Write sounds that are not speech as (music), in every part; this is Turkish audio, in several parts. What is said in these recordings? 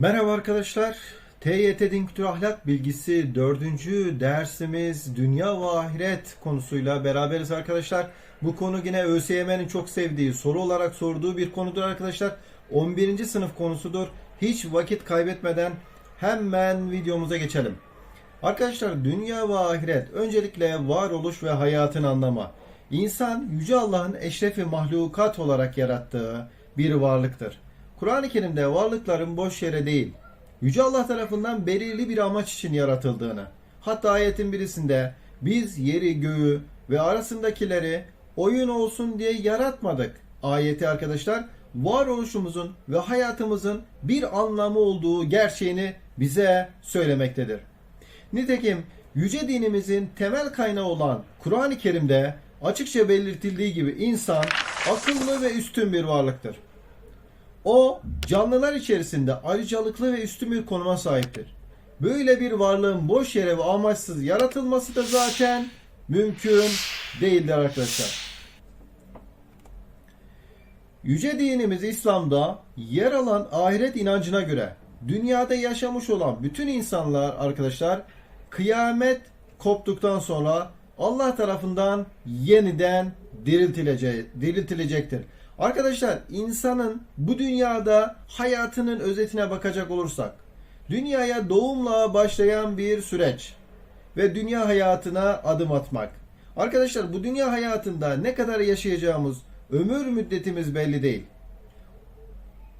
Merhaba arkadaşlar. TYT Din Kültür Ahlak Bilgisi 4. dersimiz Dünya ve Ahiret konusuyla beraberiz arkadaşlar. Bu konu yine ÖSYM'nin çok sevdiği, soru olarak sorduğu bir konudur arkadaşlar. 11. sınıf konusudur. Hiç vakit kaybetmeden hemen videomuza geçelim. Arkadaşlar dünya ve ahiret öncelikle varoluş ve hayatın anlamı. İnsan Yüce Allah'ın eşrefi mahlukat olarak yarattığı bir varlıktır. Kur'an-ı Kerim'de varlıkların boş yere değil, Yüce Allah tarafından belirli bir amaç için yaratıldığını, hatta ayetin birisinde biz yeri göğü ve arasındakileri oyun olsun diye yaratmadık. Ayeti arkadaşlar varoluşumuzun ve hayatımızın bir anlamı olduğu gerçeğini bize söylemektedir. Nitekim yüce dinimizin temel kaynağı olan Kur'an-ı Kerim'de açıkça belirtildiği gibi insan akıllı ve üstün bir varlıktır. O canlılar içerisinde ayrıcalıklı ve üstün bir konuma sahiptir. Böyle bir varlığın boş yere ve amaçsız yaratılması da zaten mümkün değildir arkadaşlar. Yüce dinimiz İslam'da yer alan ahiret inancına göre dünyada yaşamış olan bütün insanlar arkadaşlar kıyamet koptuktan sonra Allah tarafından yeniden diriltilece diriltilecektir. Arkadaşlar insanın bu dünyada hayatının özetine bakacak olursak dünyaya doğumla başlayan bir süreç ve dünya hayatına adım atmak. Arkadaşlar bu dünya hayatında ne kadar yaşayacağımız ömür müddetimiz belli değil.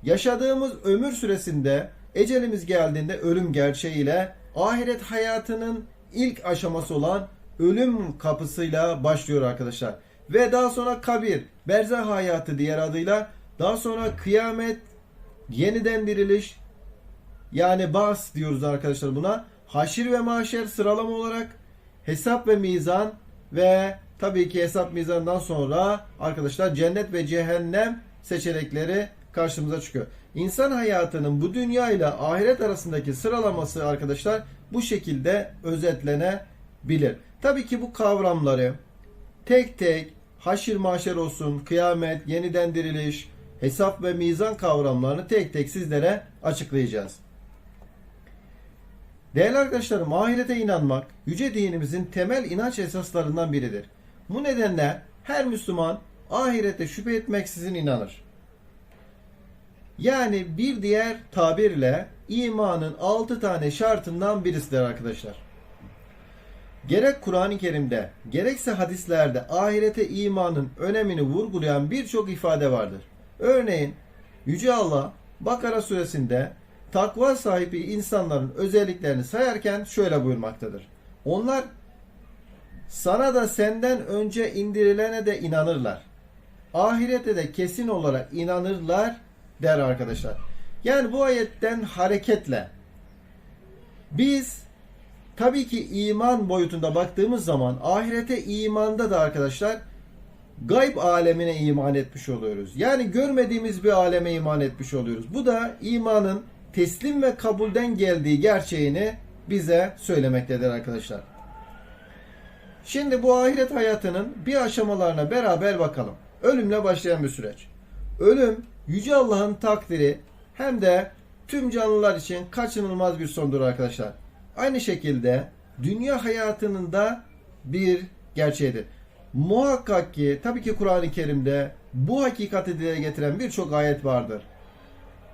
Yaşadığımız ömür süresinde ecelimiz geldiğinde ölüm gerçeğiyle ahiret hayatının ilk aşaması olan ölüm kapısıyla başlıyor arkadaşlar. Ve daha sonra kabir, berzah hayatı diğer adıyla daha sonra kıyamet, yeniden diriliş yani bas diyoruz arkadaşlar buna. Haşir ve mahşer sıralama olarak hesap ve mizan ve tabii ki hesap mizandan sonra arkadaşlar cennet ve cehennem seçenekleri karşımıza çıkıyor. İnsan hayatının bu dünya ile ahiret arasındaki sıralaması arkadaşlar bu şekilde özetlenebilir. Tabii ki bu kavramları tek tek haşir mahşer olsun, kıyamet, yeniden diriliş, hesap ve mizan kavramlarını tek tek sizlere açıklayacağız. Değerli arkadaşlarım, ahirete inanmak yüce dinimizin temel inanç esaslarından biridir. Bu nedenle her Müslüman ahirete şüphe etmeksizin inanır. Yani bir diğer tabirle imanın altı tane şartından birisidir arkadaşlar. Gerek Kur'an-ı Kerim'de gerekse hadislerde ahirete imanın önemini vurgulayan birçok ifade vardır. Örneğin Yüce Allah Bakara suresinde takva sahibi insanların özelliklerini sayarken şöyle buyurmaktadır. Onlar sana da senden önce indirilene de inanırlar. Ahirete de kesin olarak inanırlar der arkadaşlar. Yani bu ayetten hareketle biz tabii ki iman boyutunda baktığımız zaman ahirete imanda da arkadaşlar gayb alemine iman etmiş oluyoruz. Yani görmediğimiz bir aleme iman etmiş oluyoruz. Bu da imanın teslim ve kabulden geldiği gerçeğini bize söylemektedir arkadaşlar. Şimdi bu ahiret hayatının bir aşamalarına beraber bakalım. Ölümle başlayan bir süreç. Ölüm Yüce Allah'ın takdiri hem de tüm canlılar için kaçınılmaz bir sondur arkadaşlar. Aynı şekilde dünya hayatının da bir gerçeğidir. Muhakkak ki tabii ki Kur'an-ı Kerim'de bu hakikati dile getiren birçok ayet vardır.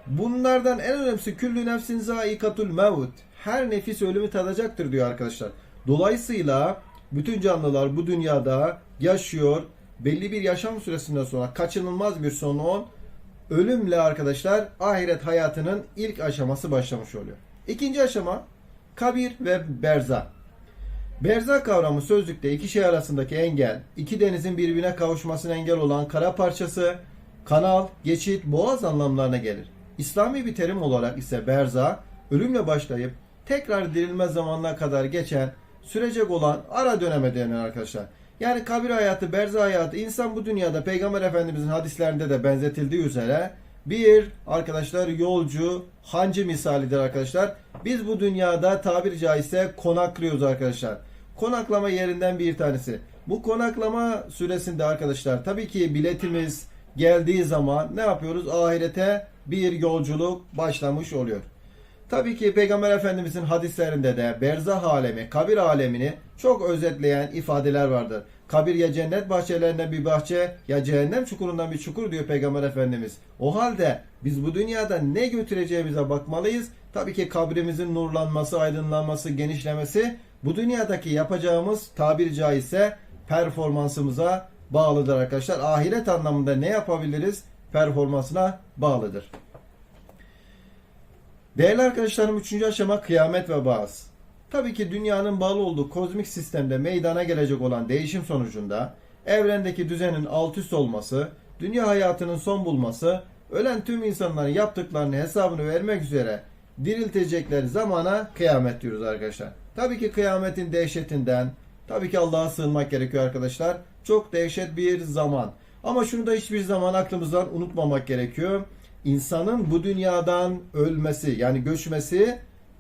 Bunlardan en önemlisi küllü nefsin zaikatul mevut. Her nefis ölümü tadacaktır diyor arkadaşlar. Dolayısıyla bütün canlılar bu dünyada yaşıyor. Belli bir yaşam süresinden sonra kaçınılmaz bir son ölümle arkadaşlar ahiret hayatının ilk aşaması başlamış oluyor. İkinci aşama kabir ve berza. Berza kavramı sözlükte iki şey arasındaki engel, iki denizin birbirine kavuşmasına engel olan kara parçası, kanal, geçit, boğaz anlamlarına gelir. İslami bir terim olarak ise berza, ölümle başlayıp tekrar dirilme zamanına kadar geçen, sürecek olan ara döneme denir arkadaşlar. Yani kabir hayatı, berza hayatı insan bu dünyada Peygamber Efendimizin hadislerinde de benzetildiği üzere bir arkadaşlar yolcu, hancı misalidir arkadaşlar. Biz bu dünyada tabiri caizse konaklıyoruz arkadaşlar. konaklama yerinden bir tanesi. Bu konaklama süresinde arkadaşlar tabii ki biletimiz geldiği zaman ne yapıyoruz? Ahirete bir yolculuk başlamış oluyor. Tabii ki Peygamber Efendimizin hadislerinde de berzah alemi, kabir alemini çok özetleyen ifadeler vardır. Kabir ya cennet bahçelerinden bir bahçe ya cehennem çukurundan bir çukur diyor Peygamber Efendimiz. O halde biz bu dünyada ne götüreceğimize bakmalıyız. Tabii ki kabrimizin nurlanması, aydınlanması, genişlemesi bu dünyadaki yapacağımız tabiri caizse performansımıza bağlıdır arkadaşlar. Ahiret anlamında ne yapabiliriz? Performansına bağlıdır. Değerli arkadaşlarım üçüncü aşama kıyamet ve bağız. Tabii ki dünyanın bağlı olduğu kozmik sistemde meydana gelecek olan değişim sonucunda evrendeki düzenin alt üst olması, dünya hayatının son bulması, ölen tüm insanların yaptıklarını hesabını vermek üzere diriltecekleri zamana kıyamet diyoruz arkadaşlar. Tabii ki kıyametin dehşetinden, tabii ki Allah'a sığınmak gerekiyor arkadaşlar. Çok dehşet bir zaman. Ama şunu da hiçbir zaman aklımızdan unutmamak gerekiyor. İnsanın bu dünyadan ölmesi yani göçmesi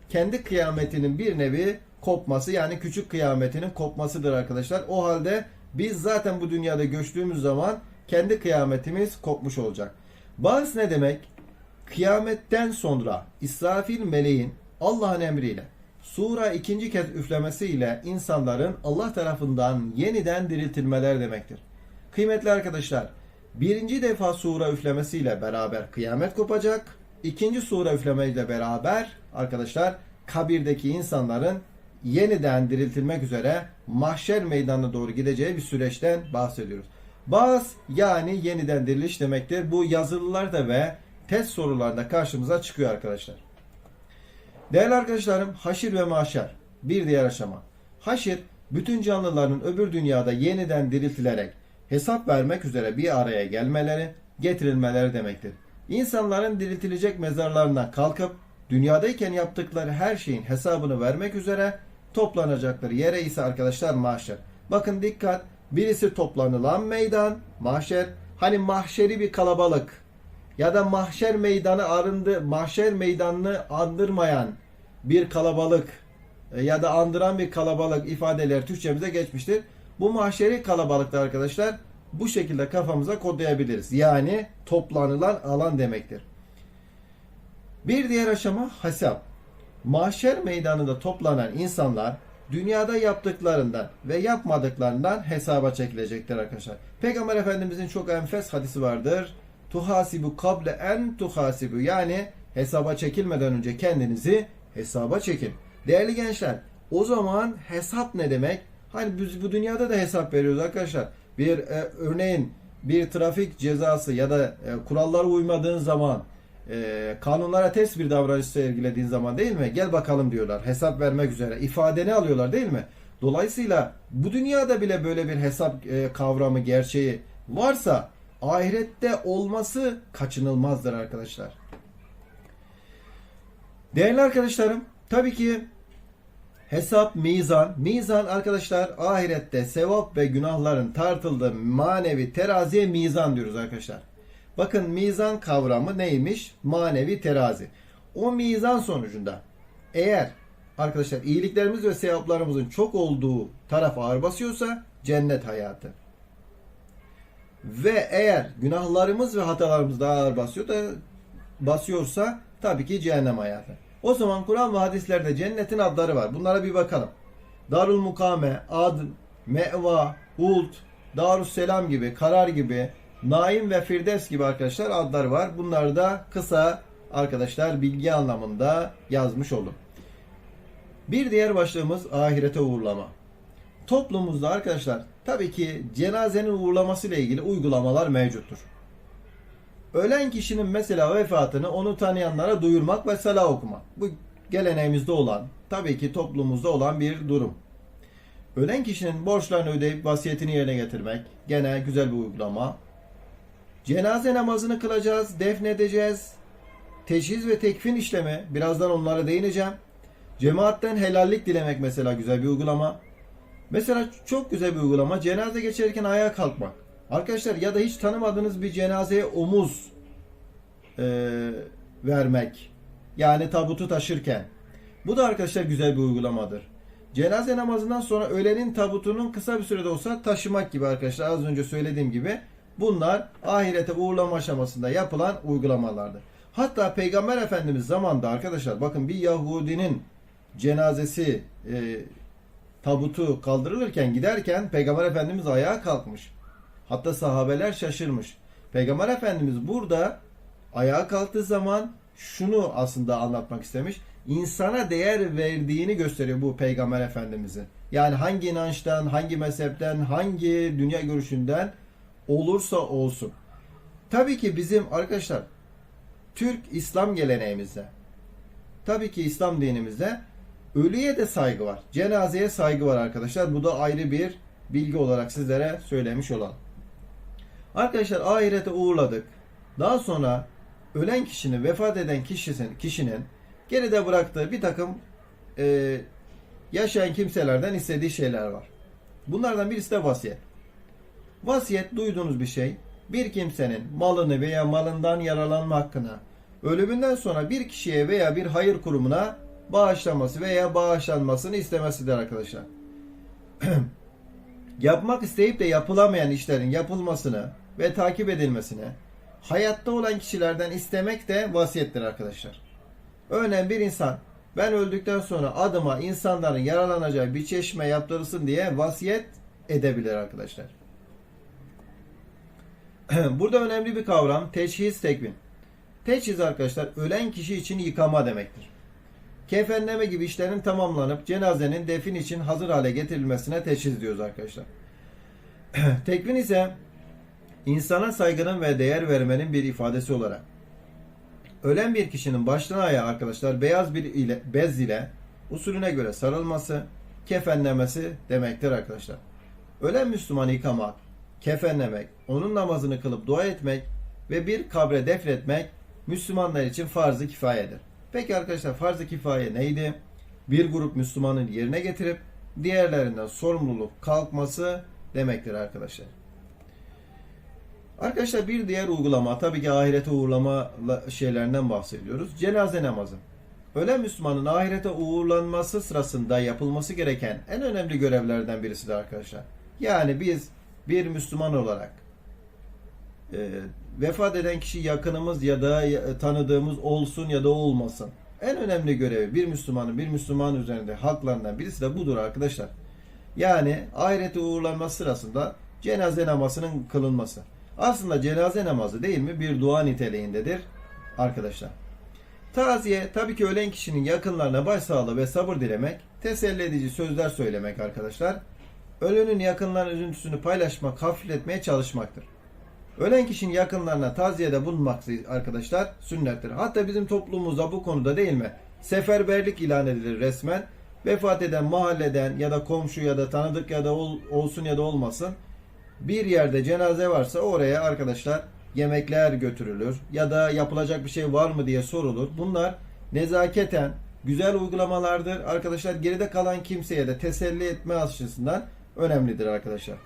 kendi kıyametinin bir nevi kopması yani küçük kıyametinin kopmasıdır arkadaşlar. O halde biz zaten bu dünyada göçtüğümüz zaman kendi kıyametimiz kopmuş olacak. Bazı ne demek? Kıyametten sonra İsrafil meleğin Allah'ın emriyle sura ikinci kez üflemesiyle insanların Allah tarafından yeniden diriltilmeler demektir. Kıymetli arkadaşlar, birinci defa sura üflemesiyle beraber kıyamet kopacak. İkinci sura üflemeyle beraber arkadaşlar kabirdeki insanların yeniden diriltilmek üzere mahşer meydanına doğru gideceği bir süreçten bahsediyoruz. Baz yani yeniden diriliş demektir. Bu yazılılarda ve test sorularında karşımıza çıkıyor arkadaşlar. Değerli arkadaşlarım, haşir ve mahşer bir diğer aşama. Haşir, bütün canlıların öbür dünyada yeniden diriltilerek hesap vermek üzere bir araya gelmeleri, getirilmeleri demektir. İnsanların diriltilecek mezarlarına kalkıp dünyadayken yaptıkları her şeyin hesabını vermek üzere toplanacakları yere ise arkadaşlar mahşer. Bakın dikkat, birisi toplanılan meydan, mahşer. Hani mahşeri bir kalabalık ya da mahşer meydanı arındı, mahşer meydanını andırmayan bir kalabalık e, ya da andıran bir kalabalık ifadeler Türkçemize geçmiştir. Bu mahşeri kalabalıkta arkadaşlar bu şekilde kafamıza kodlayabiliriz. Yani toplanılan alan demektir. Bir diğer aşama hesap. Mahşer meydanında toplanan insanlar dünyada yaptıklarından ve yapmadıklarından hesaba çekilecektir arkadaşlar. Peygamber Efendimizin çok enfes hadisi vardır. Tuhasibu kable en tuhasibu yani hesaba çekilmeden önce kendinizi hesaba çekin. Değerli gençler, o zaman hesap ne demek? Hani biz bu dünyada da hesap veriyoruz arkadaşlar. Bir e, örneğin bir trafik cezası ya da e, kurallara uymadığın zaman e, kanunlara ters bir davranış sergilediğin zaman değil mi? Gel bakalım diyorlar. Hesap vermek üzere. ifadeni alıyorlar değil mi? Dolayısıyla bu dünyada bile böyle bir hesap e, kavramı, gerçeği varsa ahirette olması kaçınılmazdır arkadaşlar. Değerli arkadaşlarım, tabii ki hesap, mizan. Mizan arkadaşlar ahirette sevap ve günahların tartıldığı manevi teraziye mizan diyoruz arkadaşlar. Bakın mizan kavramı neymiş? Manevi terazi. O mizan sonucunda eğer arkadaşlar iyiliklerimiz ve sevaplarımızın çok olduğu taraf ağır basıyorsa cennet hayatı. Ve eğer günahlarımız ve hatalarımız daha ağır basıyor da basıyorsa tabii ki cehennem hayatı. O zaman Kur'an ve hadislerde cennetin adları var. Bunlara bir bakalım. Darul Mukame, Ad, Me'va, Hult, Darus Selam gibi, Karar gibi, Naim ve Firdevs gibi arkadaşlar adlar var. Bunları da kısa arkadaşlar bilgi anlamında yazmış oldum. Bir diğer başlığımız ahirete uğurlama. Toplumumuzda arkadaşlar tabii ki cenazenin uğurlaması ile ilgili uygulamalar mevcuttur. Ölen kişinin mesela vefatını onu tanıyanlara duyurmak ve sala okumak. Bu geleneğimizde olan, tabii ki toplumumuzda olan bir durum. Ölen kişinin borçlarını ödeyip vasiyetini yerine getirmek gene güzel bir uygulama. Cenaze namazını kılacağız, defnedeceğiz. Teşhis ve tekfin işlemi, birazdan onlara değineceğim. Cemaatten helallik dilemek mesela güzel bir uygulama. Mesela çok güzel bir uygulama. Cenaze geçerken ayağa kalkmak. Arkadaşlar ya da hiç tanımadığınız bir cenazeye omuz e, vermek. Yani tabutu taşırken. Bu da arkadaşlar güzel bir uygulamadır. Cenaze namazından sonra ölenin tabutunun kısa bir sürede olsa taşımak gibi arkadaşlar az önce söylediğim gibi bunlar ahirete uğurlama aşamasında yapılan uygulamalardır. Hatta Peygamber Efendimiz zamanında arkadaşlar bakın bir Yahudinin cenazesi e, tabutu kaldırılırken giderken Peygamber Efendimiz ayağa kalkmış. Hatta sahabeler şaşırmış. Peygamber Efendimiz burada ayağa kalktığı zaman şunu aslında anlatmak istemiş. İnsana değer verdiğini gösteriyor bu Peygamber Efendimizin. Yani hangi inançtan, hangi mezhepten, hangi dünya görüşünden olursa olsun. Tabii ki bizim arkadaşlar Türk İslam geleneğimizde tabii ki İslam dinimizde ölüye de saygı var. Cenazeye saygı var arkadaşlar. Bu da ayrı bir bilgi olarak sizlere söylemiş olalım. Arkadaşlar ahirete uğurladık. Daha sonra ölen kişinin, vefat eden kişinin, kişinin geride bıraktığı bir takım e, yaşayan kimselerden istediği şeyler var. Bunlardan birisi de vasiyet. Vasiyet duyduğunuz bir şey. Bir kimsenin malını veya malından yararlanma hakkına ölümünden sonra bir kişiye veya bir hayır kurumuna bağışlaması veya bağışlanmasını istemesidir arkadaşlar. (clears throat) Yapmak isteyip de yapılamayan işlerin yapılmasını ve takip edilmesini hayatta olan kişilerden istemek de vasiyettir arkadaşlar. Örneğin bir insan ben öldükten sonra adıma insanların yararlanacağı bir çeşme yaptırılsın diye vasiyet edebilir arkadaşlar. (clears throat) Burada önemli bir kavram teçhiz tekvin. Teçhiz arkadaşlar ölen kişi için yıkama demektir. Kefenleme gibi işlerin tamamlanıp cenazenin defin için hazır hale getirilmesine teçhiz diyoruz arkadaşlar. (clears throat) Tekvin ise insana saygının ve değer vermenin bir ifadesi olarak ölen bir kişinin baştan ayağa arkadaşlar beyaz bir ile, bez ile usulüne göre sarılması, kefenlemesi demektir arkadaşlar. Ölen Müslümanı yıkamak, kefenlemek, onun namazını kılıp dua etmek ve bir kabre defnetmek Müslümanlar için farz-ı kifayedir. Peki arkadaşlar farz-ı kifaye neydi? Bir grup Müslümanın yerine getirip diğerlerinden sorumluluk kalkması demektir arkadaşlar. Arkadaşlar bir diğer uygulama tabii ki ahirete uğurlama şeylerinden bahsediyoruz. Cenaze namazı. Ölen Müslümanın ahirete uğurlanması sırasında yapılması gereken en önemli görevlerden birisidir arkadaşlar. Yani biz bir Müslüman olarak e, vefat eden kişi yakınımız ya da tanıdığımız olsun ya da olmasın. En önemli görevi bir Müslümanın bir Müslüman üzerinde haklarından birisi de budur arkadaşlar. Yani ahirete uğurlanması sırasında cenaze namazının kılınması. Aslında cenaze namazı değil mi bir dua niteliğindedir arkadaşlar. Taziye tabii ki ölen kişinin yakınlarına başsağlığı ve sabır dilemek, teselli edici sözler söylemek arkadaşlar. Ölünün yakınlarının üzüntüsünü paylaşmak, hafifletmeye çalışmaktır. Ölen kişinin yakınlarına taziyede bulunmak arkadaşlar sünnettir. Hatta bizim toplumumuzda bu konuda değil mi? Seferberlik ilan edilir resmen. Vefat eden mahalleden ya da komşu ya da tanıdık ya da ol, olsun ya da olmasın bir yerde cenaze varsa oraya arkadaşlar yemekler götürülür ya da yapılacak bir şey var mı diye sorulur. Bunlar nezaketen güzel uygulamalardır. Arkadaşlar geride kalan kimseye de teselli etme açısından önemlidir arkadaşlar.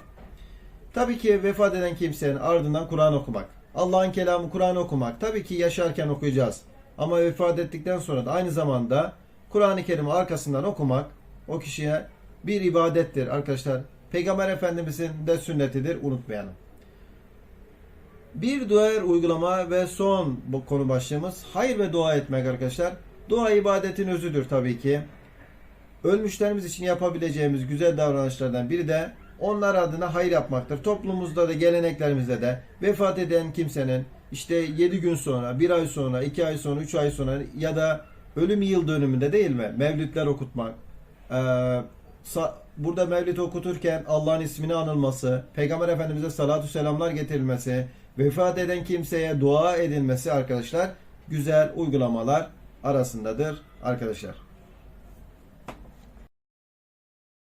Tabii ki vefat eden kimsenin ardından Kur'an okumak. Allah'ın kelamı Kur'an okumak. Tabii ki yaşarken okuyacağız. Ama vefat ettikten sonra da aynı zamanda Kur'an-ı Kerim'i arkasından okumak o kişiye bir ibadettir arkadaşlar. Peygamber Efendimizin de sünnetidir unutmayalım. Bir dua uygulama ve son bu konu başlığımız hayır ve dua etmek arkadaşlar. Dua ibadetin özüdür tabii ki. Ölmüşlerimiz için yapabileceğimiz güzel davranışlardan biri de onlar adına hayır yapmaktır. Toplumumuzda da geleneklerimizde de vefat eden kimsenin işte 7 gün sonra, 1 ay sonra, 2 ay sonra, 3 ay sonra ya da ölüm yıl dönümünde değil mi? Mevlütler okutmak. Ee, burada mevlid okuturken Allah'ın ismini anılması, Peygamber Efendimiz'e salatu selamlar getirilmesi, vefat eden kimseye dua edilmesi arkadaşlar güzel uygulamalar arasındadır arkadaşlar.